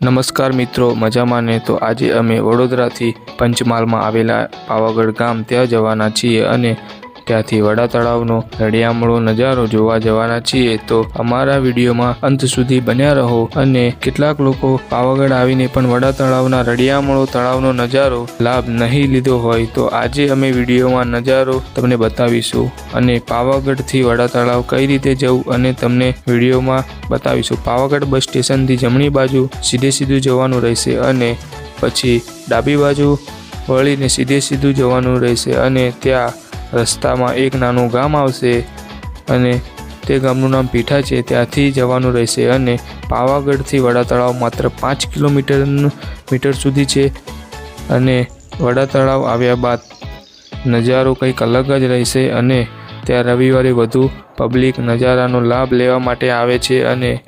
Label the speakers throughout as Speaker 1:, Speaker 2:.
Speaker 1: નમસ્કાર મિત્રો, મજામાં ને? તો આજે અમે વડોદરાથી પંચમહાલમાં આવેલા પાવાગઢ ગામ ત્યાં જવાના છીએ અને ત્યાંથી વડા તળાવનો રળિયામણો નજારો જોવા જવાના છીએ. તો અમારા વિડીયોમાં અંત સુધી બન્યા રહો અને કેટલાક લોકો પાવાગઢ આવીને પણ વડા તળાવના રળિયામણો તળાવનો નજારો લાભ નહીં લીધો હોય તો આજે અમે વિડીયોમાં નજારો તમને બતાવીશું અને પાવાગઢથી વડા તળાવ કઈ રીતે જવું અને તમને વિડીયોમાં બતાવીશું. પાવાગઢ બસ સ્ટેશનથી જમણી બાજુ સીધે સીધું જવાનું રહેશે અને પછી ડાબી બાજુ વળીને સીધે સીધું જવાનું રહેશે અને ત્યાં રસ્તામાં એક નાનું ગામ આવશે અને તે ગામનું નામ પીઠા છે. ત્યાંથી જવાનું રહેશે અને પાવાગઢથી વડા તળાવ માત્ર પાંચ કિલોમીટર મીટર સુધી છે અને વડા તળાવ આવ્યા બાદ નજારો કંઈક અલગ જ રહેશે અને ત્યાં રવિવારે વધુ પબ્લિક નજારાનો લાભ લેવા માટે આવે છે અને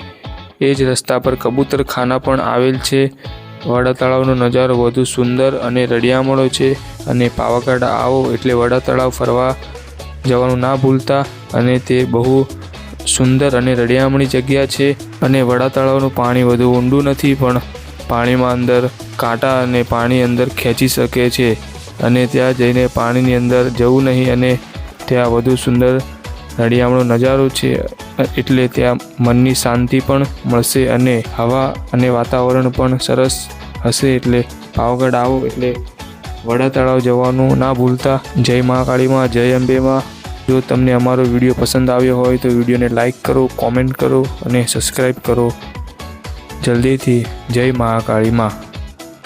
Speaker 1: એ જ રસ્તા પર કબૂતર ખાના પણ આવેલ છે. વડા તળાવનો નજારો વધુ સુંદર અને રળિયામણો છે. અને પાવાગઢ આવો એટલે વડા તળાવ ફરવા જવાનું ના ભૂલતા અને તે બહુ સુંદર અને રળિયામણી જગ્યા છે અને વડા તળાવનું પાણી વધુ ઊંડું નથી, પણ પાણીમાં અંદર કાંટા અને પાણી અંદર ખેંચી શકે છે અને ત્યાં જઈને પાણીની અંદર જવું નહીં અને ત્યાં વધુ સુંદર રળિયામણો નજારો છે, એટલે ત્યાં મનની શાંતિ પણ મળશે અને હવા અને વાતાવરણ પણ સરસ હશે, એટલે પાવાગઢ આવો એટલે વડા તળાવ જવાનું ના ભૂલતા. જય મહાકાળીમાં, જય અંબેમાં. જો તમને અમારો વીડિયો પસંદ આવ્યો હોય તો વિડીયોને લાઇક કરો, કોમેન્ટ કરો અને સબસ્ક્રાઈબ કરો. જલ્દીથી જય મહાકાળીમાં.